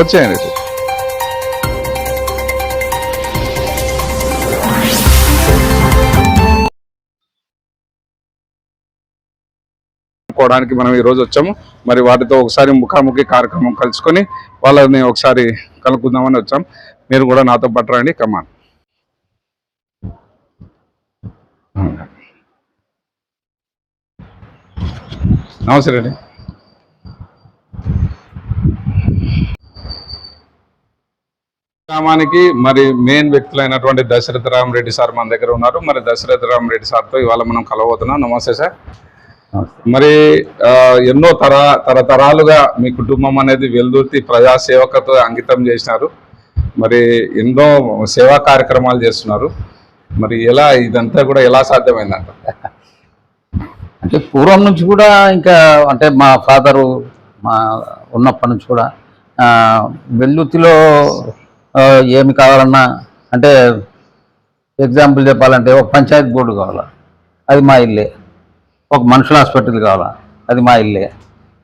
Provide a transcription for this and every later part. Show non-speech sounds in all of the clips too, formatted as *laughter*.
వచ్చేయండి కోవడానికి మనం ఈ రోజు వచ్చాము. మరి వాటితో ఒకసారి ముఖాముఖి కార్యక్రమం కలుసుకొని వాళ్ళని ఒకసారి కలుపుకుందామని వచ్చాం. మీరు కూడా నాతో పాటు రండి. కమాన్ నమస్తే అండి. గ్రామానికి మరి మెయిన్ వ్యక్తులైనటువంటి దశరథ రామరెడ్డి సార్ మన దగ్గర ఉన్నారు. మరి దశరథ రామరెడ్డి సార్తో ఇవాళ మనం కలవబోతున్నాం. నమస్తే సార్. మరి ఎన్నో తర తరతరాలుగా మీ కుటుంబం అనేది వెల్దుర్తి ప్రజాసేవకతో అంకితం చేసినారు. మరి ఎన్నో సేవా కార్యక్రమాలు చేస్తున్నారు. మరి ఎలా ఇదంతా కూడా ఎలా సాధ్యమైందంట? అంటే పూర్వం నుంచి కూడా ఇంకా అంటే మా ఫాదరు మా ఉన్నప్పటి నుంచి కూడా ఆ, ఏమి కావాలన్నా అంటే ఎగ్జాంపుల్ చెప్పాలంటే ఒక పంచాయతీ బోర్డు కావాలా? అది మా ఇల్లే. ఒక మనుషుల హాస్పిటల్ కావాలా? అది మా ఇల్లే.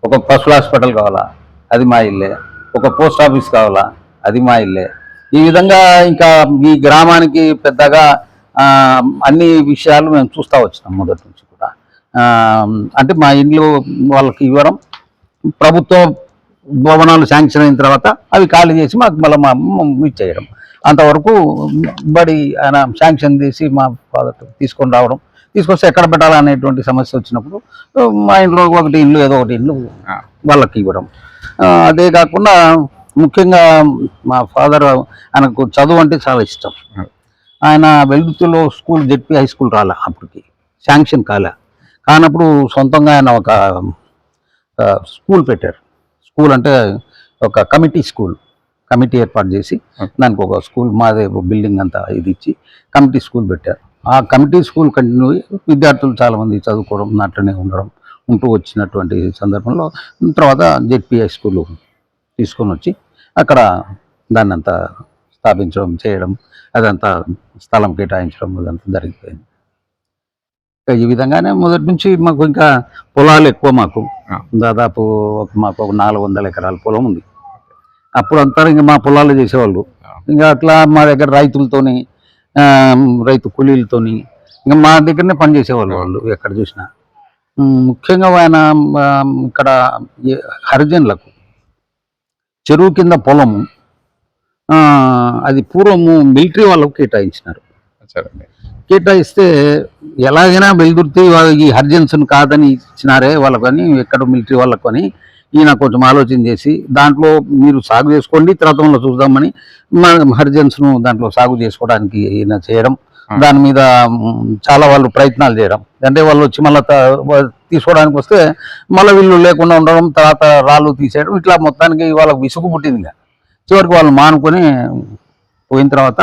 ఒక పశువుల హాస్పిటల్ కావాలా? అది మా ఇల్లే. ఒక పోస్ట్ ఆఫీస్ కావాలా? అది మా ఇల్లే. ఈ విధంగా ఇంకా ఈ గ్రామానికి పెద్దగా అన్ని విషయాలు మేము చూస్తూ వచ్చినాం మొదటి నుంచి కూడా. అంటే మా ఇండ్లు వాళ్ళకి ఇవ్వడం ప్రభుత్వం భవనాలు శాంక్షన్ అయిన తర్వాత అవి ఖాళీ చేసి మాకు మళ్ళీ మా ఇచ్చేయడం. అంతవరకు బడి ఆయన శాంక్షన్ తీసి మా ఫాదర్ తీసుకొని రావడం. తీసుకొస్తే ఎక్కడ పెట్టాలనేటువంటి సమస్య వచ్చినప్పుడు మా ఇంట్లో ఒకటి ఇల్లు ఏదో ఒకటి ఇల్లు వాళ్ళకి ఇవ్వడం. అదే కాకుండా ముఖ్యంగా మా ఫాదర్ ఆయనకు చదువు అంటే చాలా ఇష్టం. ఆయన వెలుగుతులో స్కూల్ జెడ్పీ హై స్కూల్ రాలే అప్పటికి. శాంక్షన్ కాలే. కానప్పుడు సొంతంగా ఆయన ఒక స్కూల్ పెట్టారు. స్కూల్ అంటే ఒక కమిటీ స్కూల్ కమిటీ ఏర్పాటు చేసి దానికి ఒక స్కూల్ మాదే బిల్డింగ్ అంతా ఇది ఇచ్చి కమిటీ స్కూల్ పెట్టారు. ఆ కమిటీ స్కూల్ కంటిన్యూ విద్యార్థులు చాలామంది చదువుకోవడం అట్లనే ఉండడం ఉంటూ వచ్చినటువంటి సందర్భంలో తర్వాత జెడ్పీఐ స్కూల్ తీసుకొని వచ్చి అక్కడ దాన్ని అంతా స్థాపించడం చేయడం అదంతా స్థలం కేటాయించడం అదంతా జరిగిపోయింది. ఈ విధంగానే మొదటి నుంచి మాకు ఇంకా పొలాలు ఎక్కువ మాకు. దాదాపు ఒక- మాకు ఒక నాలుగు వందల ఎకరాల పొలం ఉంది. అప్పుడు అంతా ఇంకా మా పొలాలు చేసేవాళ్ళు. ఇంకా అట్లా మా దగ్గర రైతులతోని రైతు కూలీలతోని ఇంకా మా దగ్గరనే పని చేసేవాళ్ళు వాళ్ళు ఎక్కడ చూసినా. ముఖ్యంగా ఆయన ఇక్కడ హరిజనులకు చెరువు కింద పొలము అది పూర్వము మిలిటరీ వాళ్ళకు కేటాయించినారు. సరేండి కేటాయిస్తే ఎలాగైనా వెలుదుర్తి వా- ఈ హర్జన్స్ను కాదని ఇచ్చినారే వాళ్ళకని ఎక్కడో మిలిటరీ వాళ్ళకు అని ఈయన కొంచెం ఆలోచన చేసి దాంట్లో మీరు సాగు చేసుకోండి తర్వాత మళ్ళీ చూద్దామని హరిజన్స్ను దాంట్లో సాగు చేసుకోవడానికి ఈయన చేయడం. దాని మీద చాలా వాళ్ళు ప్రయత్నాలు చేయడం అంటే వాళ్ళు వచ్చి మళ్ళీ తీసుకోవడానికి వస్తే మళ్ళీ వీళ్ళు లేకుండా ఉండడం తర్వాత రాళ్ళు తీసేయడం ఇట్లా మొత్తానికి వాళ్ళకి విసుగు పుట్టింది. చివరికి వాళ్ళు మానుకొని పోయిన తర్వాత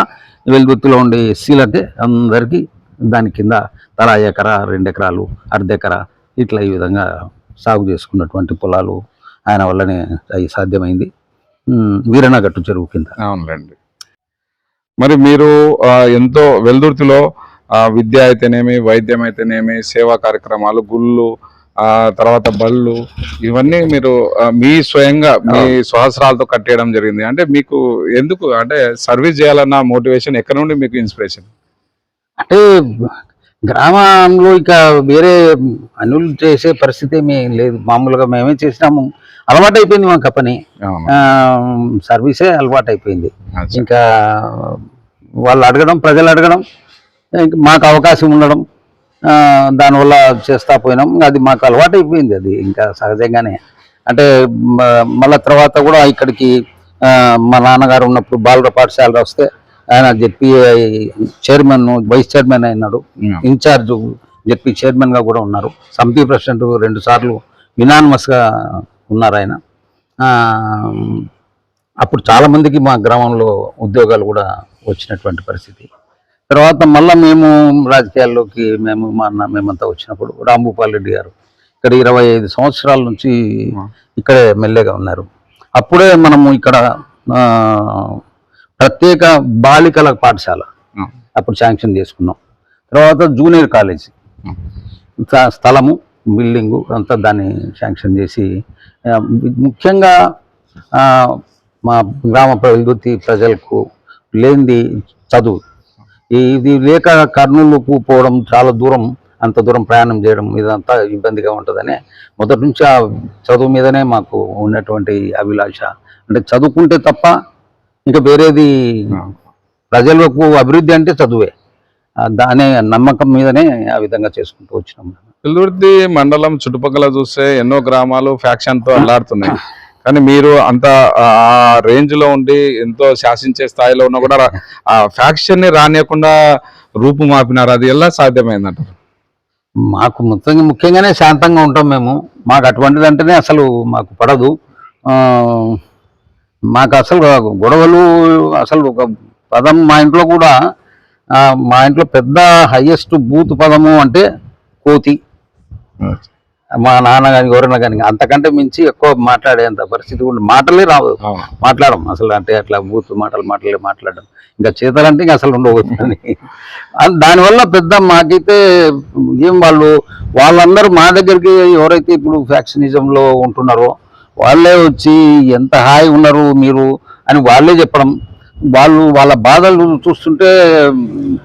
వెలుగుత్తులో ఉండే ఎస్సీలు అంటే అందరికీ దాని కింద తలా ఎకరా రెండు ఎకరాలు అర్ధెకరా ఇట్లా ఈ విధంగా సాగు చేసుకున్నటువంటి పొలాలు ఆయన వల్లనే అవి సాధ్యమైంది. వీరనగట్టు చెరువు కింద. అవునులేండి. మరి మీరు ఎంతో వెల్దుర్తిలో విద్య అయితేనేమి వైద్యం అయితేనేమి సేవా కార్యక్రమాలు గుళ్ళు ఆ తర్వాత బళ్ళు ఇవన్నీ మీరు మీ స్వయంగా మీ స్వహస్రాలతో కట్టేయడం జరిగింది. అంటే మీకు ఎందుకు అంటే సర్వీస్ చేయాలన్న మోటివేషన్ ఎక్కడ నుండి మీకు ఇన్స్పిరేషన్? అంటే గ్రామంలో ఇక వేరే పనులు చేసే పరిస్థితి ఏమీ లేదు. మామూలుగా మేమే చేసినాము. అలవాటు అయిపోయింది ఆ పని. సర్వీసే అలవాటు అయిపోయింది. ఇంకా వాళ్ళు అడగడం ప్రజలు అడగడం ఇంక మాకు అవకాశం ఉండడం. దానివల్ల చేస్తా పోయినాం. అది మాకు అలవాటు అయిపోయింది అది. ఇంకా సహజంగానే. అంటే మళ్ళా తర్వాత కూడా ఇక్కడికి మా నాన్నగారు ఉన్నప్పుడు బాలుర పాఠశాల వస్తే ఆయన జెడ్పీ చైర్మన్ వైస్ చైర్మన్ అయినాడు. ఇన్ఛార్జ్ జెడ్పీ చైర్మన్గా కూడా ఉన్నారు. సమితి ప్రెసిడెంట్ రెండు సార్లు యునానిమస్గా ఉన్నారు ఆయన. అప్పుడు చాలా మందికి మా గ్రామంలో ఉద్యోగాలు కూడా వచ్చినటువంటి పరిస్థితి. తర్వాత మళ్ళా మేము రాజకీయాల్లోకి మేము మా అన్న మేమంతా వచ్చినప్పుడు రాంభూపాల్ రెడ్డి గారు ఇక్కడ ఇరవై ఐదు సంవత్సరాల నుంచి ఇక్కడే ఎమ్మెల్యేగా ఉన్నారు. అప్పుడే మనము ఇక్కడ ప్రత్యేక బాలికల పాఠశాల. అప్పుడు శాంక్షన్ చేసుకున్నాం. తర్వాత జూనియర్ కాలేజ్ స్థ- స్థలము బిల్డింగు అంతా దాన్ని శాంక్షన్ చేసి ముఖ్యంగా మా గ్రామ ప్రవృత్తి ప్రజలకు లేనిది చదువు. ఇది లేక కర్నూలుకు పోవడం చాలా దూరం అంత దూరం ప్రయాణం చేయడం ఇదంతా ఇబ్బందిగా ఉంటుందని మొదటి నుంచి ఆ చదువు మీదనే మాకు ఉన్నటువంటి అభిలాష. అంటే చదువుకుంటే తప్ప ఇంకా వేరేది ప్రజలకు అభివృద్ధి అంటే చదువే. దానే నమ్మకం మీదనే ఆ విధంగా చేసుకుంటూ వచ్చినాం. వెల్దుర్తి మండలం చుట్టుపక్కల చూస్తే ఎన్నో గ్రామాలు ఫ్యాక్షన్తో అల్లాడుతున్నాయి కానీ మీరు అంత ఆ రేంజ్లో ఉండి ఎంతో శాసించే స్థాయిలో ఉన్నా కూడా ఆ ఫ్యాక్షన్ని రానియకుండా రూపు మాపినారు. అది ఎలా సాధ్యమైందంటారు? మాకు ముఖ్యంగా ముఖ్యంగానే శాంతంగా ఉంటాం మేము. మాకు అటువంటిది అంటేనే అసలు మాకు పడదు. మాకు అసలు గొడవలు అసలు ఒక పదం మా ఇంట్లో కూడా మా ఇంట్లో పెద్ద హైయెస్ట్ బూత్ పదము అంటే కోతి. మా నాన్న కానీ ఎవరైనా కానీ అంతకంటే మించి ఎక్కువ మాట్లాడేంత పరిస్థితి కూడా మాటలే రావు. మాట్లాడడం అసలు అంటే అట్లా బూత్ మాటలు మాటలే మాట్లాడడం. ఇంకా చేతలంటే ఇంకా అసలు అన్- దానివల్ల పెద్ద మాకైతే ఏం వాళ్ళు వాళ్ళందరూ మా దగ్గరికి ఎవరైతే ఇప్పుడు ఫ్యాక్షనిజంలో ఉంటున్నారో వాళ్ళే వచ్చి ఎంత హాయి ఉన్నారు మీరు అని వాళ్ళే చెప్పడం. వాళ్ళు వాళ్ళ బాధలు చూస్తుంటే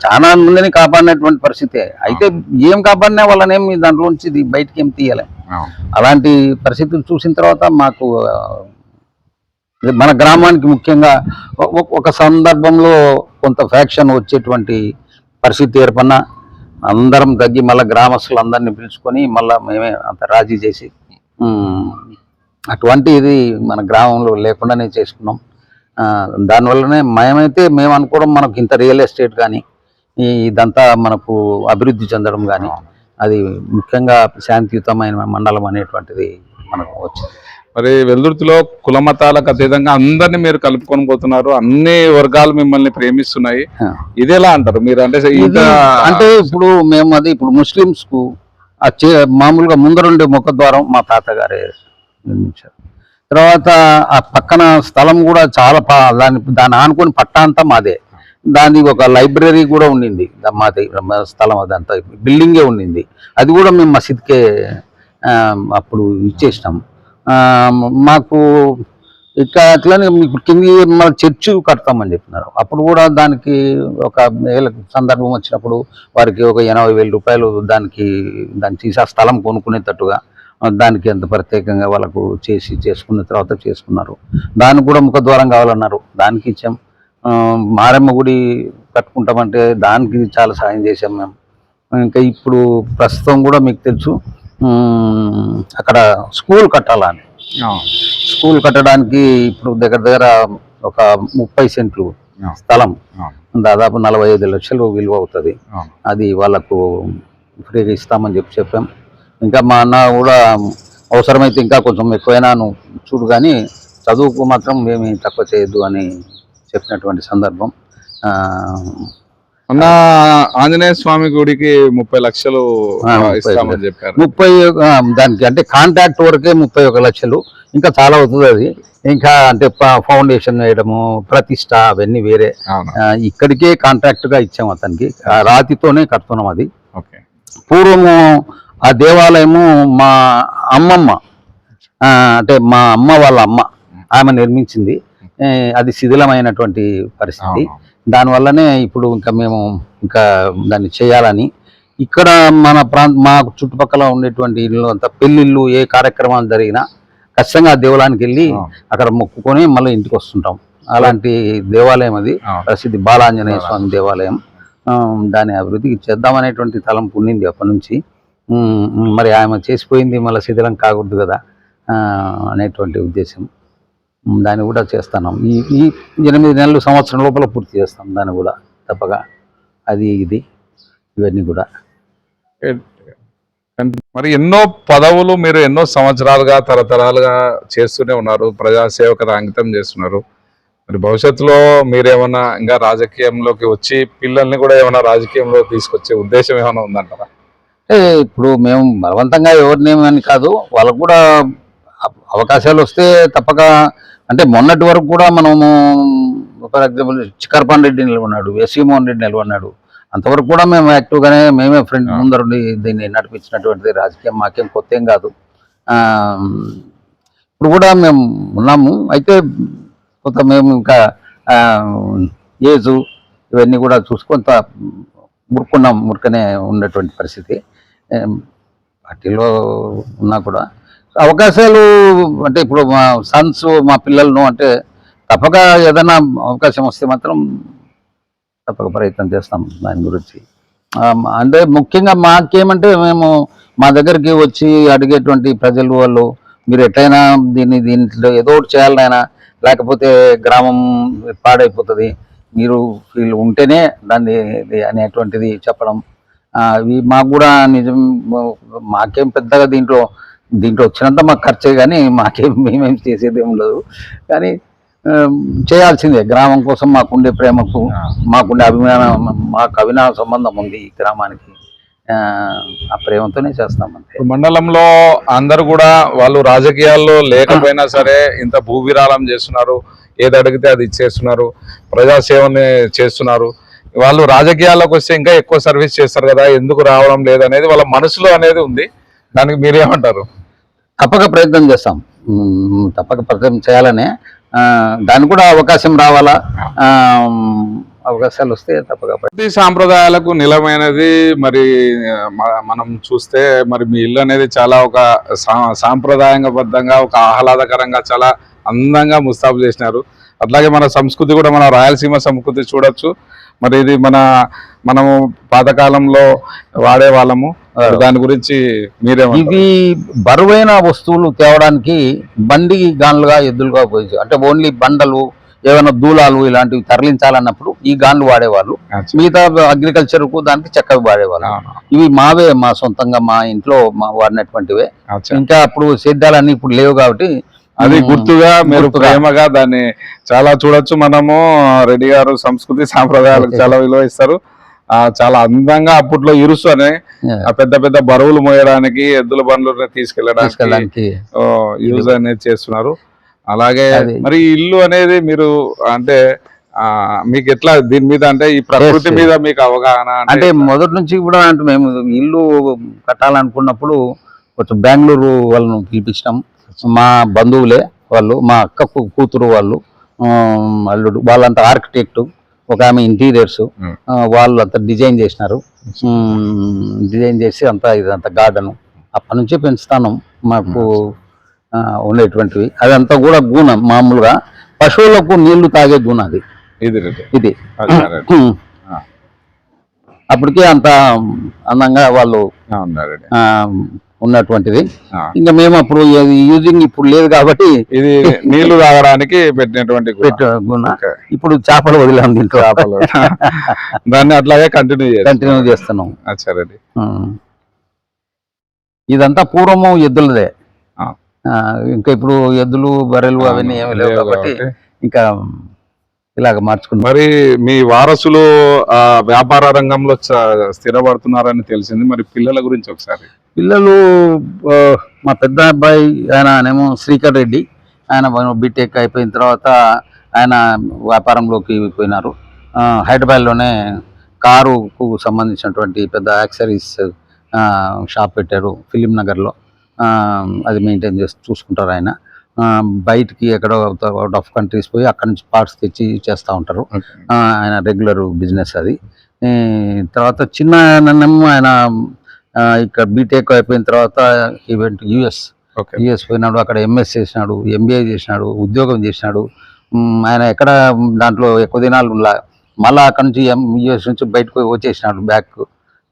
చాలా మందిని కాపాడినటువంటి పరిస్థితే. అయితే ఏం కాపాడినా వాళ్ళని ఏమి దాంట్లోంచి బయటికి ఏం తీయలే. అలాంటి పరిస్థితులు చూసిన తర్వాత మాకు మన గ్రామానికి ముఖ్యంగా ఒక సందర్భంలో కొంత ఫ్యాక్షన్ వచ్చేటువంటి పరిస్థితి ఏర్పడిన అందరం తగ్గి మళ్ళీ గ్రామస్తులు అందరినీ పిలుచుకొని మళ్ళీ మేమే అంత రాజీ చేసి ఉమ్, అటువంటి ఇది మన గ్రామంలో లేకుండానే చేసుకున్నాం. దానివల్లనే మేమైతే మేము అనుకోవడం మనకు ఇంత రియల్ ఎస్టేట్ కానీ ఈ ఇదంతా మనకు అభివృద్ధి చెందడం కానీ అది ముఖ్యంగా శాంతియుతమైన మండలం అనేటువంటిది మనకు వచ్చింది. మరి వెల్దుర్తిలో కుల మతాలకు అతీతంగా అందరినీ మీరు కలుపుకొని పోతున్నారు. అన్ని వర్గాలు మిమ్మల్ని ప్రేమిస్తున్నాయి. ఆ. ఇది ఎలా అంటారు? మీరు అంటే అంటే ఇప్పుడు మేము అది ఇప్పుడు ముస్లిమ్స్కు మామూలుగా ముందరుండే ముఖద్వారం మా తాతగారే నిర్మించారు. తర్వాత ఆ పక్కన స్థలం కూడా చాలా దాని దాన్ని ఆనుకొని పట్టా అంతా మాదే. దానికి ఒక లైబ్రరీ కూడా ఉండింది. మాది మా స్థలం అదంతా బిల్డింగే ఉండింది. అది కూడా మేము మసీద్కే అప్పుడు ఇచ్చేసినాం. మాకు ఇట్లా అట్లనే మీకు కింది మన చర్చి కడతామని చెప్పినారు. అప్పుడు కూడా దానికి ఒక సందర్భం వచ్చినప్పుడు వారికి ఒక ఎనభై వేల రూపాయలు దానికి దాన్ని తీసి ఆ స్థలం కొనుక్కునేటట్టుగా దానికి ఎంత ప్రత్యేకంగా వాళ్ళకు చేసి చేసుకున్న తర్వాత చేసుకున్నారు దానికి కూడా ముఖ ద్వారం కావాలన్నారు దానికి ఇచ్చాం మారమ్మ గుడి కట్టుకుంటామంటే దానికి చాలా సాయం చేశాం మేము ఇంకా ఇప్పుడు ప్రస్తుతం కూడా మీకు తెలుసు అక్కడ స్కూల్ కట్టాలని. స్కూల్ కట్టడానికి ఇప్పుడు దగ్గర దగ్గర ఒక ముప్పై సెంట్లు. స్థలం. దాదాపు నలభై ఐదు లక్షలు విలువ అవుతుంది. అది వాళ్ళకు ఫ్రీగా ఇస్తామని చెప్పి చెప్పాం ఇంకా మా అన్న కూడా అవసరమైతే ఇంకా కొంచెం ఎక్కువైనా నువ్వు చూడు కానీ చదువుకు మాత్రం ఏమి తక్కువ చేయొద్దు అని చెప్పినటువంటి సందర్భం. ఆ, మొన్న ఆంజనేయ స్వామి గుడికి ముప్పై లక్షలు ఇస్తామని చెప్పారు. ముప్పై దానికి అంటే కాంట్రాక్ట్ వరకే ముప్పై ఒక లక్షలు. ఇంకా చాలా అవుతుంది అది. ఇంకా అంటే ఫౌండేషన్ వేయడము ప్రతిష్ట అవన్నీ వేరే. ఇక్కడికే కాంట్రాక్ట్గా ఇచ్చాం అతనికి. రాతితోనే కడుతున్నాం అది. ఓకే. పూర్వము ఆ దేవాలయము మా అమ్మమ్మ అంటే మా అమ్మ వాళ్ళ అమ్మ ఆమె నిర్మించింది అది శిథిలమైనటువంటి పరిస్థితి. దానివల్లనే ఇప్పుడు ఇంకా మేము ఇంకా దాన్ని చేయాలని ఇక్కడ మన ప్రాంత మా చుట్టుపక్కల ఉండేటువంటి ఇల్లు అంతా పెళ్ళిళ్ళు ఏ కార్యక్రమాలు జరిగినా ఖచ్చితంగా ఆ దేవాలయానికి వెళ్ళి. అక్కడ మొక్కుకొని మళ్ళీ ఇంటికి వస్తుంటాం అలాంటి దేవాలయం అది. ప్రసిద్ధి బాలాంజనేయ స్వామి దేవాలయం దాని అభివృద్ధికి చేద్దామనేటువంటి తలంపు ఉండింది అప్పటి నుంచి మరి ఆమె చేసిపోయింది మళ్ళీ శిథిలం కాకూడదు కదా అనేటువంటి ఉద్దేశం. దాన్ని కూడా చేస్తున్నాం ఈ ఈ ఎనిమిది నెలలు సంవత్సరం లోపల పూర్తి చేస్తాం దాన్ని కూడా తప్పగా అది ఇది ఇవన్నీ కూడా. మరి ఎన్నో పదవులు మీరు ఎన్నో సంవత్సరాలుగా తరతరాలుగా చేస్తూనే ఉన్నారు ప్రజాసేవకు అంకితం చేస్తున్నారు. మరి భవిష్యత్తులో మీరేమన్నా ఇంకా రాజకీయంలోకి వచ్చి పిల్లల్ని కూడా ఏమైనా రాజకీయంలో తీసుకొచ్చే ఉద్దేశం ఏమైనా ఉందంటారా? ఇప్పుడు మేము బలవంతంగా ఎవరినేమని కాదు వాళ్ళకు కూడా అవ- అవకాశాలు వస్తే తప్పక అంటే మొన్నటి వరకు కూడా మనము ఫర్ ఎగ్జాంపుల్ చిక్కర్పాన్ రెడ్డి నిలబడినాడు ఎస్సీ మోహన్ రెడ్డి నిలబడినాడు. అంతవరకు కూడా మేము యాక్టివ్గానే మేమే ఫ్రెండ్. ముందరుండి దీన్ని నడిపించినటువంటిది రాజకీయం మాకేం కొత్త ఏం కాదు. ఇప్పుడు కూడా మేము ఉన్నాము. అయితే కొంత మేము ఇంకా ఏజు ఇవన్నీ కూడా చూసి కొంత మురుకున్నాం మురుకనే ఉన్నటువంటి పరిస్థితి. పార్టీలో ఉన్నా కూడా అవకాశాలు అంటే ఇప్పుడు మా సన్స్ మా పిల్లలను అంటే తప్పక ఏదైనా అవకాశం వస్తే మాత్రం తప్పక ప్రయత్నం చేస్తాం దాని గురించి. అంటే ముఖ్యంగా మాకేమంటే మేము మా దగ్గరికి వచ్చి అడిగేటువంటి ప్రజలు వాళ్ళు మీరు ఎట్లయినా దీన్ని దీంట్లో ఏదో ఒకటి చేయాలనైనా లేకపోతే గ్రామం పాడైపోతుంది మీరు వీళ్ళు ఉంటేనే దాన్ని అనేటువంటిది చెప్పడం. ఇవి మాకు కూడా నిజం మాకేం పెద్దగా దీంట్లో దీంట్లో వచ్చినంత మాకు ఖర్చే కానీ మాకేం మేమేం చేసేది ఏం లేదు. కానీ చేయాల్సిందే. గ్రామం కోసం మాకుండే ప్రేమకు మాకుండే అభిమానం మాకు అభిమాన సంబంధం ఉంది ఈ గ్రామానికి. ఆ, ప్రేమతోనే చేస్తాం అంతే. ఇప్పుడు మండలంలో అందరు కూడా వాళ్ళు రాజకీయాల్లో లేకపోయినా సరే ఇంత భూ విరాళం చేస్తున్నారు. ఏది అడిగితే అది ఇచ్చేస్తున్నారు. ప్రజాసేవని చేస్తున్నారు. వాళ్ళు రాజకీయాల్లోకి వస్తే ఇంకా ఎక్కువ సర్వీస్ చేస్తారు కదా ఎందుకు రావడం లేదనేది వాళ్ళ మనసులో అనేది ఉంది. దానికి మీరేమంటారు? తప్పక ప్రయత్నం చేస్తాం. తప్పక ప్రయత్నం చేయాలనే దానికి కూడా అవకాశం రావాలా? అవకాశాలు వస్తే తప్పక ప్రతి సాంప్రదాయాలకు నిలమైనది మరి మనం చూస్తే మరి మీ ఇల్లు అనేది చాలా ఒక సా- సాంప్రదాయబద్ధంగా ఒక ఆహ్లాదకరంగా చాలా అందంగా ముస్తాబు చేసినారు. అట్లాగే మన సంస్కృతి కూడా మన రాయలసీమ సంస్కృతి చూడొచ్చు. మరి ఇది మన మనము పాతకాలంలో వాడే వాళ్ళము. దాని గురించి మీరేమంటారు ఇవి బరువైన వస్తువులు తేవడానికి బండి గాన్లుగా ఎద్దులుగా పోయి అంటే ఓన్లీ బండలు ఏమైనా దూలాలు ఇలాంటివి తరలించాలన్నప్పుడు ఈ గాన్లు వాడేవాళ్ళు. మిగతా అగ్రికల్చర్కు దానికి చెక్కవి వాడేవాళ్ళు. ఇవి మావే మా సొంతంగా మా ఇంట్లో మా వాడినటువంటివే. ఇంకా అప్పుడు సేద్యాలన్నీ ఇప్పుడు లేవు కాబట్టి అది గుర్తుగా మీరు. ప్రేమగా దాన్ని చాలా చూడొచ్చు మనము. రెడ్డి గారు సంస్కృతి సాంప్రదాయాలకు చాలా విలువ ఇస్తారు. ఆ చాలా అందంగా అప్పట్లో ఇరుసు అని ఆ పెద్ద పెద్ద బరువులు మోయడానికి ఎద్దుల బండ్లు తీసుకెళ్ళడానికి యూజ్ అనేది చేస్తున్నారు. అలాగే. మరి ఇల్లు అనేది మీరు అంటే ఆ మీకు ఎట్లా దీని మీద అంటే ఈ ప్రకృతి. మీద మీకు అవగాహన అంటే మొదటి నుంచి కూడా అంటే మేము ఇల్లు కట్టాలనుకున్నప్పుడు కొంచెం బెంగళూరు వాళ్ళను పిలిపించినాం. మా బంధువులే వాళ్ళు మా అక్క కూతురు వాళ్ళు అల్లుడు వాళ్ళంతా ఆర్కిటెక్ట్ ఒక ఆమె ఇంటీరియర్స్. వాళ్ళు అంతా డిజైన్ చేసినారు. డిజైన్ చేసి అంతా ఇదంతా గార్డెన్. అప్పటి నుంచే పెంచుతాను మాకు ఉండేటువంటివి. అదంతా కూడా గుణం మామూలుగా పశువులకు నీళ్ళు తాగే గుణ అది. ఇది. *clears throat* అప్పటికే అంత అందంగా వాళ్ళు ఉన్నటువంటిది. ఇంకా మేము అప్పుడు యూజింగ్ ఇప్పుడు లేదు కాబట్టి ఇది నీళ్ళు తాగడానికి పెట్టినటువంటి. ఇప్పుడు చేపలు వదిలాం దీంట్లో. చేపలు. దాన్ని అట్లాగే కంటిన్యూ కంటిన్యూ చేస్తున్నాం. ఆ. ఇదంతా పూర్వము ఎద్దులదే. ఇంకా ఇప్పుడు ఎద్దులు బర్రెలు అవన్నీ ఏమి లేవు కాబట్టి. ఇంకా ఇలాగ మార్చుకున్నాం. మరి మీ వారసులు ఆ వ్యాపార రంగంలో స్థిరపడుతున్నారని తెలిసింది. మరి పిల్లల గురించి ఒకసారి పిల్లలు మా పెద్ద అబ్బాయి ఆయన ఏమో శ్రీకర్ రెడ్డి. ఆయన బీటెక్ అయిపోయిన తర్వాత ఆయన వ్యాపారంలోకి పోయినారు. హైదరాబాద్లోనే కారుకు సంబంధించినటువంటి పెద్ద యాక్సరీస్ షాప్ పెట్టారు ఫిలిం నగర్లో. అది మెయింటైన్ చేసి చూసుకుంటారు ఆయన. బయటికి ఎక్కడో అవుట్ ఆఫ్ కంట్రీస్ పోయి అక్కడి నుంచి పార్ట్స్ తెచ్చి చేస్తూ ఉంటారు. ఆయన రెగ్యులర్ బిజినెస్ అది. తర్వాత చిన్న నన్నేమో ఆయన ఇక్కడ బీటెక్ అయిపోయిన తర్వాత ఈవెంట్ యుఎస్ యుఎస్ పోయినాడు అక్కడ ఎంఎస్ చేసినాడు ఎంబీఏ చేసినాడు ఉద్యోగం చేసినాడు. ఆయన ఎక్కడ దాంట్లో ఎక్కువ దినాలు మళ్ళీ అక్కడ నుంచి యుఎస్ నుంచి బయటకు వచ్చేసినాడు బ్యాక్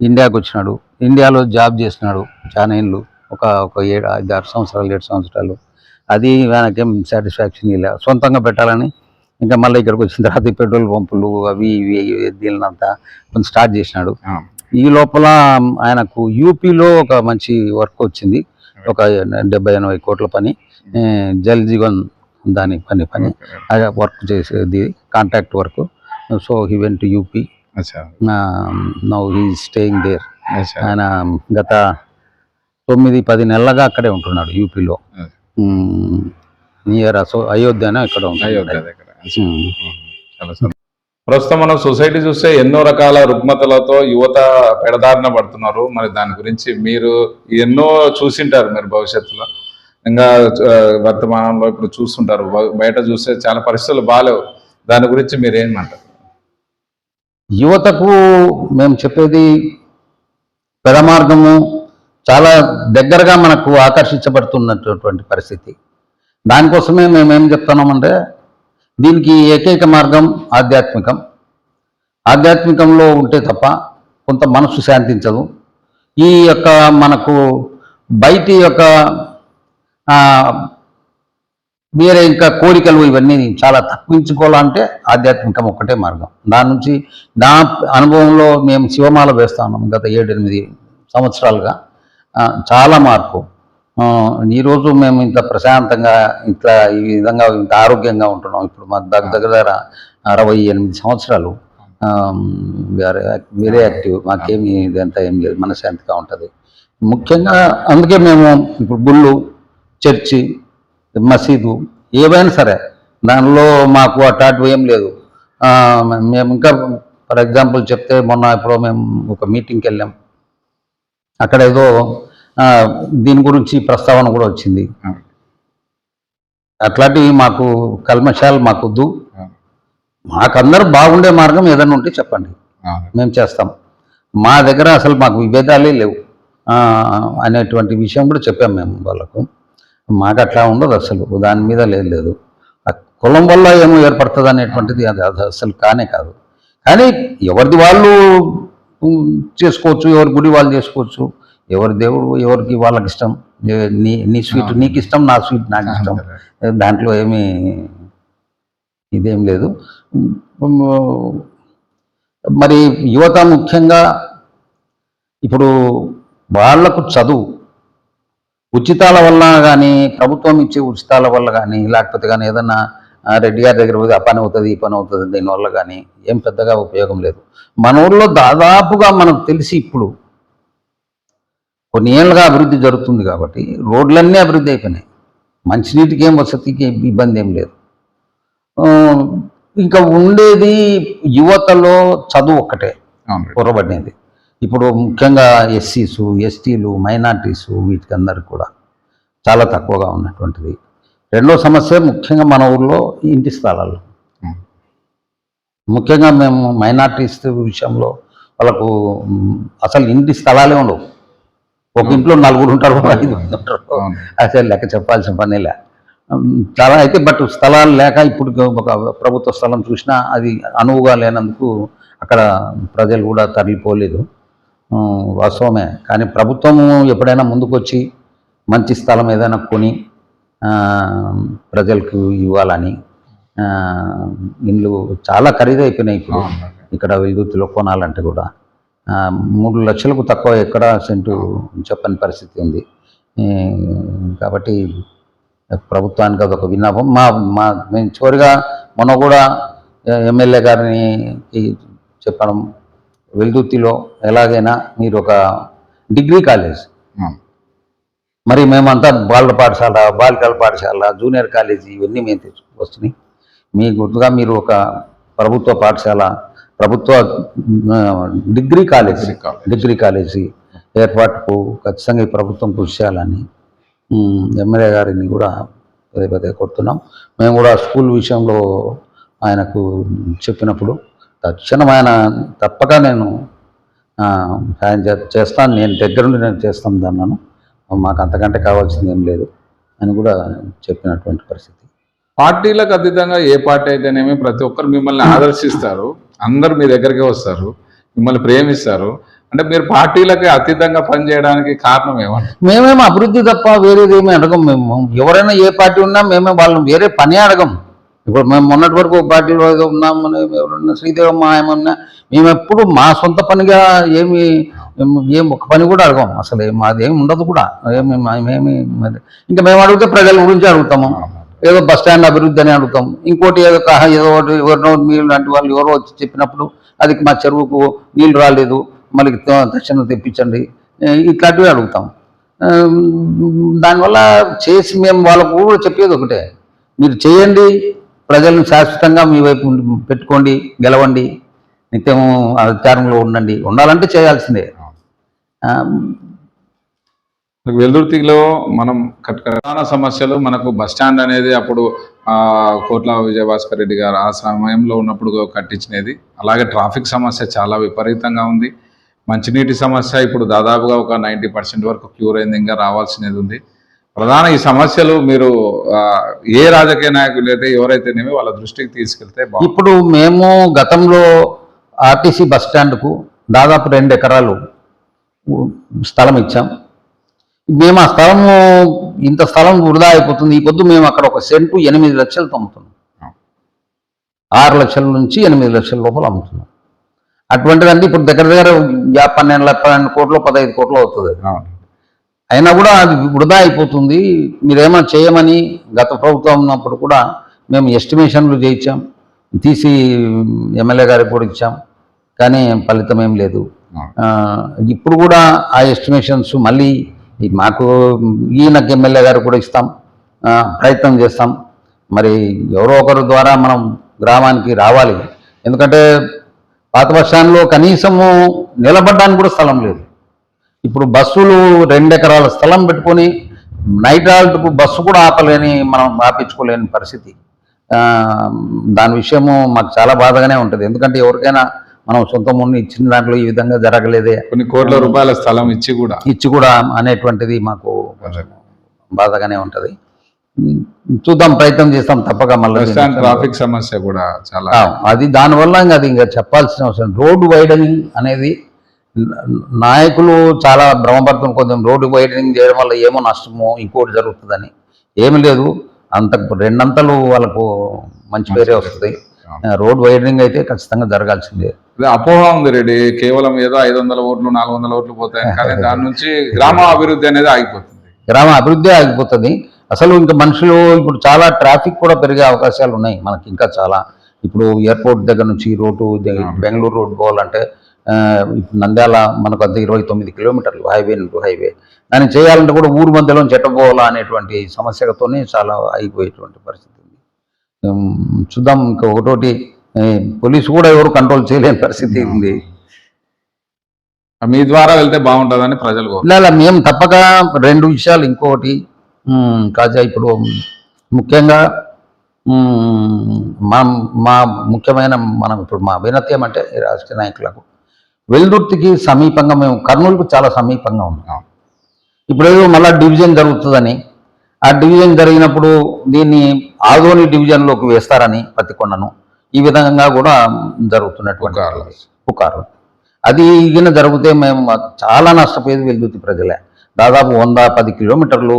ఇండియాకి వచ్చినాడు. ఇండియాలో జాబ్ చేసినాడు చాలా ఏళ్ళు ఒక ఒక ఏడు ఐదు ఆరు సంవత్సరాలు ఏడు సంవత్సరాలు. అది ఆయనకేం సాటిస్ఫాక్షన్ ఇలా సొంతంగా పెట్టాలని ఇంకా మళ్ళీ ఇక్కడికి వచ్చిన తర్వాత పెట్రోల్ పంపులు అవి ఇవి దీనినంతా కొంచెం స్టార్ట్ చేసినాడు. ఈ లోపల ఆయనకు యూపీలో ఒక మంచి వర్క్ వచ్చింది. ఒక డెబ్బై ఎనభై కోట్ల పని. ఏ, జల్ జీవన్ దాని పని పని. వర్క్ చేసేది contract work. So he went to UP now he staying there ఆయన గత తొమ్మిది పది నెలలుగా అక్కడే ఉంటున్నాడు యూపీలో. నియర్ అసో అయోధ్యన ఇక్కడ అయోధ్య ఉంటుంది ప్రస్తుతం మనం సొసైటీ చూస్తే ఎన్నో రకాల రుగ్మతలతో యువత పెడదారిన పడుతున్నారు. మరి దాని గురించి మీరు ఎన్నో చూసింటారు మీరు భవిష్యత్తులో. ఇంకా వర్తమానంలో ఇప్పుడు చూస్తుంటారు. బయట చూస్తే చాలా పరిస్థితులు బాగాలేవు దాని గురించి మీరు ఏమంటారు యువతకు మేము చెప్పేది పెదమార్గము చాలా దగ్గరగా మనకు ఆకర్షించబడుతున్నటువంటి పరిస్థితి. దానికోసమే మేము ఏం చెప్తున్నామంటే దీనికి ఏకైక మార్గం ఆధ్యాత్మికం. ఆధ్యాత్మికంలో ఉంటే తప్ప కొంత మనసు శాంతించదు. ఈ యొక్క మనకు బయటి యొక్క వేరే ఇంకా కోరికలు ఇవన్నీ చాలా తప్పించుకోవాలంటే ఆధ్యాత్మికం ఒక్కటే మార్గం. దాని నుంచి నా అనుభవంలో మేము శివమాల వేస్తా ఉన్నాం గత ఏడెనిమిది సంవత్సరాలుగా. చాలా మార్పు. ఈరోజు మేము ఇంత ప్రశాంతంగా ఇట్లా ఈ విధంగా ఇంత ఆరోగ్యంగా ఉంటున్నాం. ఇప్పుడు మాకు దగ్గర దగ్గర అరవై ఎనిమిది సంవత్సరాలు వేరే వేరే యాక్టివ్ మాకేమి ఇదంతా ఏం లేదు మనశ్శాంతిగా ఉంటుంది. ముఖ్యంగా అందుకే మేము ఇప్పుడు గుళ్ళు చర్చి మసీదు ఏవైనా సరే దానిలో మాకు అటాటు ఏం లేదు. మేము ఇంకా ఫర్ ఎగ్జాంపుల్ చెప్తే మొన్న ఇప్పుడు మేము ఒక మీటింగ్కి వెళ్ళాం. అక్కడ ఏదో దీని గురించి ప్రస్తావన కూడా వచ్చింది. అట్లాంటివి మాకు కల్మషాలు మాకొద్దు మాకందరూ బాగుండే మార్గం ఏదైనా ఉంటే చెప్పండి. మేము చేస్తాం. మా దగ్గర అసలు మాకు విభేదాలే లేవు. అనేటువంటి విషయం కూడా చెప్పాం మేము వాళ్ళకు. మాకు అట్లా ఉండదు అసలు. దాని మీద లేదు లేదు. ఆ కులం వల్ల ఏమో ఏర్పడుతుంది అనేటువంటిది అది అసలు కానే కాదు. కానీ ఎవరిది వాళ్ళు చేసుకోవచ్చు ఎవరి గుడి వాళ్ళు చేసుకోవచ్చు. ఎవరి దేవుడు ఎవరికి వాళ్ళకి ఇష్టం? నీ నీ స్వీట్ నీకు ఇష్టం నా స్వీట్ నాకు ఇష్టం దాంట్లో ఏమీ ఇదేం లేదు. మరి యువత ముఖ్యంగా ఇప్పుడు వాళ్ళకు చదువు ఉచితాల వల్ల కానీ ప్రభుత్వం ఇచ్చే ఉచితాల వల్ల కానీ లేకపోతే కానీ ఏదన్నా రెడ్డి గారి దగ్గర పోతే ఆ పని అవుతుంది ఈ పని అవుతుంది దీనివల్ల కానీ ఏం పెద్దగా ఉపయోగం లేదు. మన ఊళ్ళో దాదాపుగా మనకు తెలిసి ఇప్పుడు కొన్ని ఏళ్ళుగా అభివృద్ధి జరుగుతుంది కాబట్టి రోడ్లన్నీ అభివృద్ధి అయిపోయినాయి. మంచినీటికి ఏం వసతికి ఏం ఇబ్బంది ఏం లేదు ఇంకా ఉండేది యువతలో చదువు ఒక్కటే పొరబడినది ఇప్పుడు ముఖ్యంగా ఎస్సీస్ ఎస్టీలు మైనార్టీస్ వీటికి అందరికి కూడా చాలా తక్కువగా ఉన్నటువంటిది. రెండో సమస్య ముఖ్యంగా మన ఊర్లో ఇంటి స్థలాలు. ముఖ్యంగా మేము మైనార్టీస్ విషయంలో వాళ్ళకు అసలు ఇంటి స్థలాలే ఉండవు. ఒక ఇంట్లో నలుగురు ఉంటారు ఐదు మంది ఉంటారు. అసలు లెక్క చెప్పాల్సిన పనిలే చాలా అయితే బట్ స్థలాలు లేక ఇప్పుడు ఒక ప్రభుత్వ స్థలం చూసినా అది అనువుగా లేనందుకు అక్కడ ప్రజలు కూడా తరలిపోలేదు. వాస్తవమే. కానీ ప్రభుత్వము ఎప్పుడైనా ముందుకొచ్చి మంచి స్థలం ఏదైనా కొని ప్రజలకు ఇవ్వాలని ఇండ్లు చాలా ఖరీదైపోయినాయి ఇప్పుడు. ఇక్కడ విద్యుత్తులో కొనాలంటే కూడా. మూడు లక్షలకు తక్కువ ఎక్కడ సెంటు చెప్పని పరిస్థితి ఉంది. కాబట్టి ప్రభుత్వానికి అదొక విన్నపం. మా మా మేము చివరిగా మొన్న కూడా ఎమ్మెల్యే గారిని చెప్పడం వెల్దుర్తిలో ఎలాగైనా మీరు ఒక డిగ్రీ కాలేజ్. మరి మేమంతా బాలుర పాఠశాల బాలికల పాఠశాల జూనియర్ కాలేజీ ఇవన్నీ మేము తీసుకొస్తున్నాయి మీ గుర్తుగా మీరు ఒక ప్రభుత్వ పాఠశాల ప్రభుత్వ డిగ్రీ కాలేజ్. Degree college. ఏర్పాటుకు ఖచ్చితంగా ఈ ప్రభుత్వం కృషి చేయాలని ఎమ్మెల్యే గారిని కూడా పదే పదే కొడుతున్నాం మేము కూడా స్కూల్ విషయంలో ఆయనకు చెప్పినప్పుడు తక్షణం ఆయన తప్పక నేను ఆ, సాయం చే- చేస్తాను నేను దగ్గరుండి నేను చేస్తాను దాన్నాను మాకు అంతకంటే కావాల్సింది ఏం లేదు అని కూడా చెప్పినటువంటి పరిస్థితి. పార్టీలకు అతీతంగా ఏ పార్టీ అయితేనేమి ప్రతి ఒక్కరు మిమ్మల్ని ఆదర్శిస్తారు. అందరు మీ దగ్గరికి వస్తారు మిమ్మల్ని ప్రేమిస్తారు. అంటే మీరు పార్టీలకి అతీతంగా పనిచేయడానికి కారణం ఏమంటారు? మేమేమో అభివృద్ధి తప్ప వేరేది ఏమీ అడగం. మేము ఎవరైనా ఏ పార్టీ ఉన్నా మేమే వాళ్ళని వేరే పని అడగం. ఇప్పుడు మేము మొన్నటి వరకు ఒక పార్టీలో ఉన్నామని ఎవరన్నా శ్రీదేవమ్మ ఏమన్నా మేము ఎప్పుడు మా సొంత పనిగా ఏమి ఏం- ఒక పని కూడా అడగం. అసలు మాది ఏమి ఉండదు కూడా. ఏమి మేమేమి ఇంకా మేము అడిగితే ప్రజల గురించి అడుగుతాము. ఏదో బస్ స్టాండ్ అభివృద్ధి అని అడుగుతాం. ఇంకోటి ఏదో ఏదో ఒకటి ఎవరినో మీరు లాంటి వాళ్ళు ఎవరో వచ్చి చెప్పినప్పుడు అది మా చెరువుకు నీళ్ళు రాలేదు మళ్ళీ త- తక్షణం తెప్పించండి. ఇట్లాంటివి అడుగుతాం. దానివల్ల చేసి మేము వాళ్ళకు కూడా చెప్పేది ఒకటే. మీరు చేయండి ప్రజలను శాశ్వతంగా మీ వైపు పెట్టుకోండి గెలవండి నిత్యం అధికారంలో ఉండండి. ఉండాలంటే చేయాల్సిందే. వెల్దుర్తిలో మనం కట్- ప్రధాన సమస్యలు. మనకు బస్ స్టాండ్ అనేది అప్పుడు కోట్ల విజయభాస్కర్ రెడ్డి గారు ఆ సమయంలో ఉన్నప్పుడు కట్టించినది. అలాగే ట్రాఫిక్ సమస్య చాలా విపరీతంగా ఉంది. మంచినీటి సమస్య ఇప్పుడు దాదాపుగా ఒక నైంటీ పర్సెంట్ వరకు క్యూర్ అయింది. ఇంకా రావాల్సినది ఉంది. ప్రధాన ఈ సమస్యలు మీరు ఏ రాజకీయ నాయకులు అయితే ఎవరైతేనేమి వాళ్ళ దృష్టికి తీసుకెళ్తే ఇప్పుడు మేము గతంలో ఆర్టీసీ బస్ స్టాండ్కు దాదాపు రెండు ఎకరాలు స్థలం ఇచ్చాం. మేము ఆ స్థలము ఇంత స్థలం వృధా అయిపోతుంది. ఈ పొద్దు మేము అక్కడ ఒక సెంటు ఎనిమిది లక్షలతో అమ్ముతున్నాం ఆరు లక్షల నుంచి ఎనిమిది లక్షల లోపల అమ్ముతున్నాం. అటువంటిదంటే ఇప్పుడు దగ్గర దగ్గర పన్నెండు లక్ష పన్నెండు కోట్లు పదహైదు కోట్లు అవుతుంది. అయినా కూడా అది వృధా అయిపోతుంది. మీరేమైనా చేయమని గత ప్రభుత్వం ఉన్నప్పుడు కూడా మేము ఎస్టిమేషన్లు చేయించాం. తీసి ఎమ్మెల్యే గారికి కూడా ఇచ్చాం. కానీ ఫలితం ఏం లేదు. ఇప్పుడు కూడా ఆ ఎస్టిమేషన్స్ మళ్ళీ మాకు ఈయనకి ఎమ్మెల్యే గారు కూడా ఇస్తాం ప్రయత్నం చేస్తాం. మరి ఎవరో ఒకరి ద్వారా మనం గ్రామానికి రావాలి. ఎందుకంటే పాత బస్ స్టాండ్లో కనీసము నిలబడడానికి కూడా స్థలం లేదు. ఇప్పుడు బస్సులు రెండు ఎకరాల స్థలం పెట్టుకొని నైట్ హాల్ట్కు బస్సు కూడా ఆపలేని మనం ఆపించుకోలేని పరిస్థితి. దాని విషయము మాకు చాలా బాధగానే ఉంటుంది. ఎందుకంటే ఎవరికైనా మనం సొంత మున్ని ఇచ్చిన దాంట్లో ఈ విధంగా జరగలేదే. కొన్ని కోట్ల రూపాయల స్థలం ఇచ్చి కూడా. ఇచ్చి కూడా అనేటువంటిది మాకు బాధగానే ఉంటుంది. చూద్దాం ప్రయత్నం చేస్తాం తప్పక మళ్ళీ ట్రాఫిక్ సమస్య కూడా చాలా అది దానివల్ల ఇంకా అది ఇంకా చెప్పాల్సిన అవసరం. రోడ్డు వైడనింగ్ అనేది నాయకులు చాలా భ్రమపడుతున్న కొంచెం రోడ్డు వైడనింగ్ చేయడం వల్ల ఏమో నష్టమో ఇంకోటి జరుగుతుందని ఏమి లేదు. అంత రెండంతలు వాళ్ళకు మంచి పేరే వస్తుంది. రోడ్ వైడనింగ్ అయితే ఖచ్చితంగా జరగాల్సిందే. అపోహ ఉంది రెడ్డి. కేవలం ఏదో ఐదు వందల ఓట్లు నాలుగు వందల ఓట్లు పోతాయి *laughs* కానీ దాని నుంచి గ్రామ అభివృద్ధి అనేది ఆగిపోతుంది. గ్రామ అభివృద్ధి ఆగిపోతుంది. అసలు ఇంకా మనుషులు ఇప్పుడు చాలా ట్రాఫిక్ కూడా పెరిగే అవకాశాలు ఉన్నాయి మనకి ఇంకా చాలా. ఇప్పుడు ఎయిర్పోర్ట్ దగ్గర నుంచి రోడ్డు బెంగళూరు రోడ్ పోవాలంటే ఇప్పుడు నంద్యాల మనకు అంత ఇరవై తొమ్మిది కిలోమీటర్లు హైవే టు హైవే. దాన్ని చేయాలంటే కూడా ఊరు మధ్యలో చెట్టపోవాలా అనేటువంటి సమస్యలతోనే చాలా అయిపోయేటువంటి పరిస్థితి. చూద్దాం ఇంకా ఒకటోటి పోలీసు కూడా ఎవరు కంట్రోల్ చేయలేని పరిస్థితి ఉంది. మీ ద్వారా వెళ్తే బాగుంటుందని ప్రజలు ఇలా మేము తప్పక రెండు విషయాలు ఇంకొకటి కాజా ఇప్పుడు ముఖ్యంగా ఉమ్, మా మా ముఖ్యమైన మనం ఇప్పుడు మా వినతి ఏమంటే రాజకీయ నాయకులకు వెల్దుర్తికి సమీపంగా మేము కర్నూలుకు చాలా సమీపంగా ఉన్నాం. ఇప్పుడు ఏదో మళ్ళా డివిజన్ జరుగుతుందని ఆ డివిజన్ జరిగినప్పుడు దీన్ని ఆదోని డివిజన్లోకి వేస్తారని పత్తికొండను ఈ విధంగా కూడా జరుగుతున్నటువంటి పుకార్లు. పుకారు అది ఈగిన జరిగితే మేము చాలా నష్టపోయేది వెల్దుర్తి ప్రజలే. దాదాపు వంద పది కిలోమీటర్లు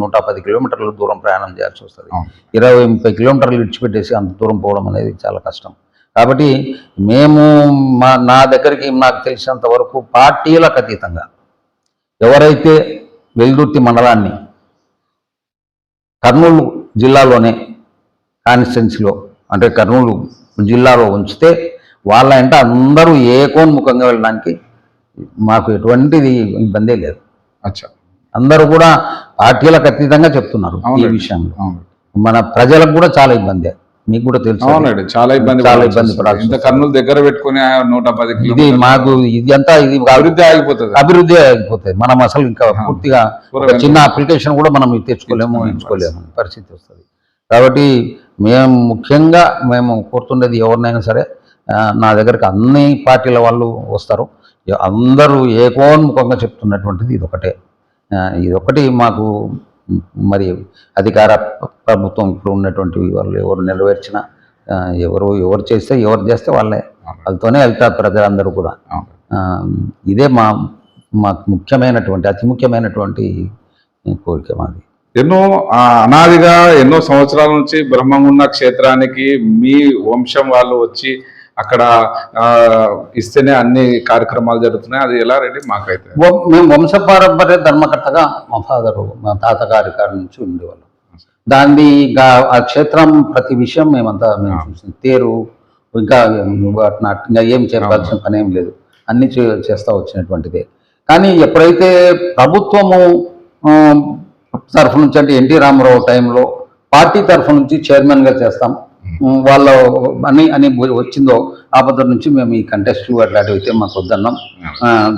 నూట పది కిలోమీటర్ల దూరం ప్రయాణం చేయాల్సి వస్తుంది. ఇరవై ముప్పై కిలోమీటర్లు విడిచిపెట్టేసి అంత దూరం పోవడం అనేది చాలా కష్టం. కాబట్టి మేము మా నా దగ్గరికి నాకు తెలిసినంత వరకు పార్టీలకు అతీతంగా ఎవరైతే వెల్దుర్తి మండలాన్ని కర్నూలు జిల్లాలోనే కాన్స్టిట్యున్సీలో అంటే కర్నూలు జిల్లాలో ఉంచితే వాళ్ళ అంటే అందరూ ఏకోన్ముఖంగా వెళ్ళడానికి మాకు ఎటువంటిది ఇబ్బందే లేదు. అచ్చా. అందరూ కూడా పార్టీలకు అతీతంగా చెప్తున్నారు ఈ. విషయంలో. మన ప్రజలకు కూడా చాలా ఇబ్బందే. మీకు కూడా తెలుసు. అవునండి చాలా ఇబ్బంది చాలా ఇబ్బంది ఇంత కర్నూలు దగ్గర పెట్టుకుని నూట పది ఇది మాకు ఇది అంతా ఇది అభివృద్ధి ఆగిపోతుంది. అభివృద్ధి అయిపోతుంది మనం అసలు ఇంకా పూర్తిగా చిన్న అప్లికేషన్ కూడా మనం తెచ్చుకోలేము ఎంచుకోలేము. పరిస్థితి వస్తుంది. కాబట్టి మేము ముఖ్యంగా మేము కోరుతున్నది ఎవరినైనా సరే నా దగ్గరికి అన్ని పార్టీల వాళ్ళు వస్తారు. అందరూ ఏకోన్ముఖంగా చెప్తున్నటువంటిది ఇది ఒకటే ఆ, ఇది ఒకటి మాకు మరి అధికార ప్రభుత్వం ఇప్పుడు ఉన్నటువంటి వాళ్ళు ఎవరు నెరవేర్చినా ఎవరు ఎవరు చేస్తే ఎవరు చేస్తే వాళ్ళే. వాళ్ళతోనే వెళ్తారు ప్రజలందరూ కూడా. ఇదే మా మాకు ముఖ్యమైనటువంటి అతి ముఖ్యమైనటువంటి కోరిక మాది. ఎన్నో అనాదిగా ఎన్నో సంవత్సరాల నుంచి బ్రహ్మగుండ క్షేత్రానికి మీ వంశం వాళ్ళు వచ్చి అక్కడ ఇస్తేనే అన్ని కార్యక్రమాలు జరుగుతున్నాయి. అది ఎలా రెడ్డి మాకైతే. మేము వంశపారంపర్య ధర్మకర్తగా మా ఫాదరు మా తాతగారి కాడి నుంచి ఉండేవాళ్ళం. దాన్ని ఇంకా ఆ క్షేత్రం ప్రతి విషయం మేమంతా మేము చూసాం తేరు ఇంకా ఇంకా ఏం చెప్పాల్సిన పని ఏం లేదు. అన్ని చేస్తా వచ్చినటువంటిదే. కానీ ఎప్పుడైతే ప్రభుత్వము తరఫు నుంచి అంటే ఎన్టీ రామారావు టైంలో పార్టీ తరఫు నుంచి చైర్మన్గా చేస్తాం వాళ్ళ అని అని వచ్చిందో ఆపద నుంచి మేము ఈ కంటెస్ట్ అట్లాంటివి అయితే మాకు వద్దన్నాం.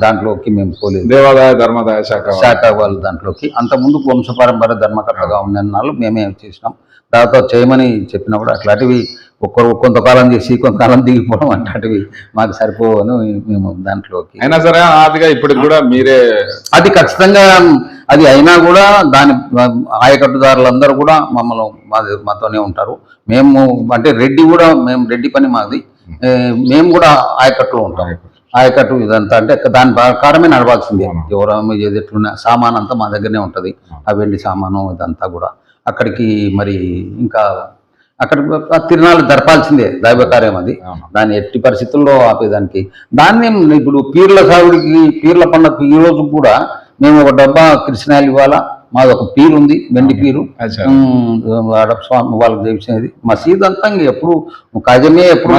దాంట్లోకి మేము పోలేదు. దేవాదాయ ధర్మాదాయ శాఖ వాళ్ళు. శాఖ వాళ్ళు దాంట్లోకి. అంత ముందు వంశపారంపర్య ధర్మకర్తగా ఉన్నన్నాళ్ళు మేమే చేసినాం. దాంతో చేయమని చెప్పినప్పుడు అట్లాంటివి ఒక్కరు కొంతకాలం చేసి కొంతకాలం దిగిపోవడం అట్లాంటివి మాకు సరిపోవని మేము దాంట్లోకి. అయినా సరే ఆదిగా ఇప్పటికి కూడా మీరే అది ఖచ్చితంగా అది అయినా కూడా దాని ఆయకట్టుదారులందరూ కూడా మమ్మల్ని మాది మాతోనే ఉంటారు. మేము అంటే రెడ్డి కూడా మేము రెడ్డి పని మాది. మేము కూడా ఆయకట్టులో ఉంటాం. ఆయకట్టు ఇదంతా అంటే దాని ప్రకారమే నడవాల్సిందే. ఎవరేమో ఏది ఎట్లున్నా సామాన్ అంతా మా దగ్గరనే ఉంటుంది. ఆ వెండి సామాను ఇదంతా కూడా. అక్కడికి మరి ఇంకా అక్కడ తిరునాళ్ళు జరపాల్సిందే దైవ కార్యం అది. దాన్ని ఎట్టి పరిస్థితుల్లో ఆపేదానికి. దాన్ని ఇప్పుడు పీర్ల సాగుడికి పీర్ల పండుగ ఈ రోజు కూడా మేము ఒక డబ్బా కృష్ణాలు ఇవ్వాలా? మాది ఒక పీరు. ఉంది వెండి పీరు స్వామి వాళ్ళకి తెలిసినది మసీద్ అంతా ఇంక ఎప్పుడు కాజమే ఎప్పుడు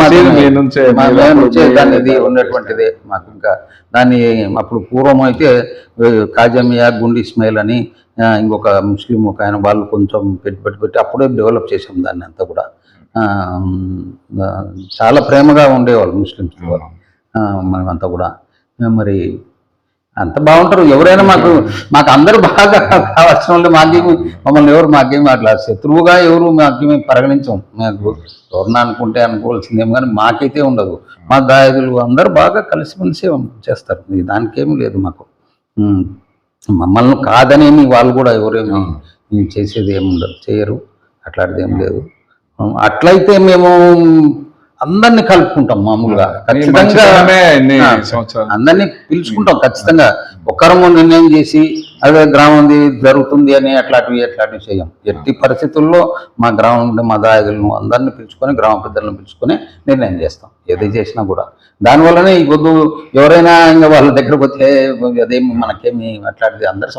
దాన్ని ఉన్నటువంటిదే. మాకు ఇంకా దాన్ని అప్పుడు పూర్వం అయితే కాజమియా గుండి ఇస్మాయిల్ అని ఇంకొక ముస్లిం ఒక ఆయన వాళ్ళు కొంచెం పెట్టి పెట్టి పెట్టి అప్పుడే డెవలప్ చేసాం దాన్ని అంతా కూడా. చాలా ప్రేమగా ఉండేవాళ్ళు ముస్లిమ్స్. మనమంతా కూడా. మరి అంత బాగుంటారు. ఎవరైనా మాకు మాకు అందరూ బాగా కావాల్సిన వాళ్ళు మాకేమి మమ్మల్ని ఎవరు మాకేమి అట్లా శత్రువుగా ఎవరు మాకేమి పరిగణించం. మాకు ఎవరన్నా అనుకుంటే అనుకోవాల్సిందేమో కానీ మాకైతే ఉండదు. మా దాయదులు అందరూ బాగా కలిసిమెలిసి చేస్తారు. దానికేమీ లేదు మాకు. మమ్మల్ని కాదనేమి వాళ్ళు కూడా ఎవరేమి చేసేది ఏమి ఉండదు చేయరు. అట్లాంటిది ఏం లేదు. అట్లయితే మేము అందరినీ కలుపుకుంటాం మామూలుగా. ఖచ్చితంగా అందరినీ పిలుచుకుంటాం ఖచ్చితంగా. ఒక్కరము నిర్ణయం చేసి అదే గ్రామంది జరుగుతుంది అని అట్లాంటివి అట్లాంటివి చేయం. ఎట్టి పరిస్థితుల్లో మా గ్రామం నుండి మా దాయదులను అందరినీ పిలుచుకొని గ్రామ పెద్దలను పిలుచుకొని నిర్ణయం చేస్తాం. ఏది చేసినా కూడా. దానివల్లనే ఈ పొద్దు ఎవరైనా ఇంకా వాళ్ళ దగ్గరకు వస్తే అదేమి మనకేమి అట్లాంటిది అందరి